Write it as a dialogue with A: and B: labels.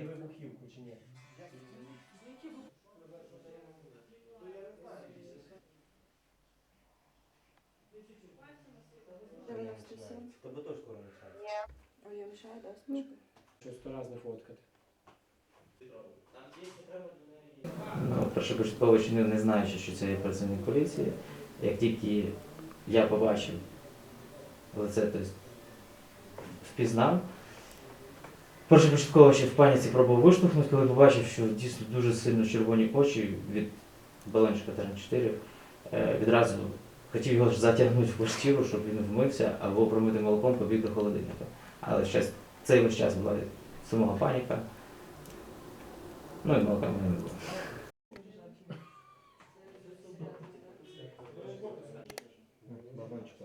A: і вибухівку чи ні?
B: Тебе теж скоро мішає.
C: А я мішаю, да?
D: Ні.
A: Що сто раз не фоткати.
E: Ну, першопочатково чинив, не знаючи, що це є працівник поліції. Як тільки я побачив лице, тобто впізнав. Першопочатково ще в паніці пробував виштовхнути, коли побачив, що дійсно дуже сильно червоні очі від Баленчика ТРН-4. Е, відразу хотів його затягнути в квартиру, щоб він вмився або промити молоком побіг до холодильника. Але щас, цей весь час була самого паніка. Ну і молока мене не було. Баланчика.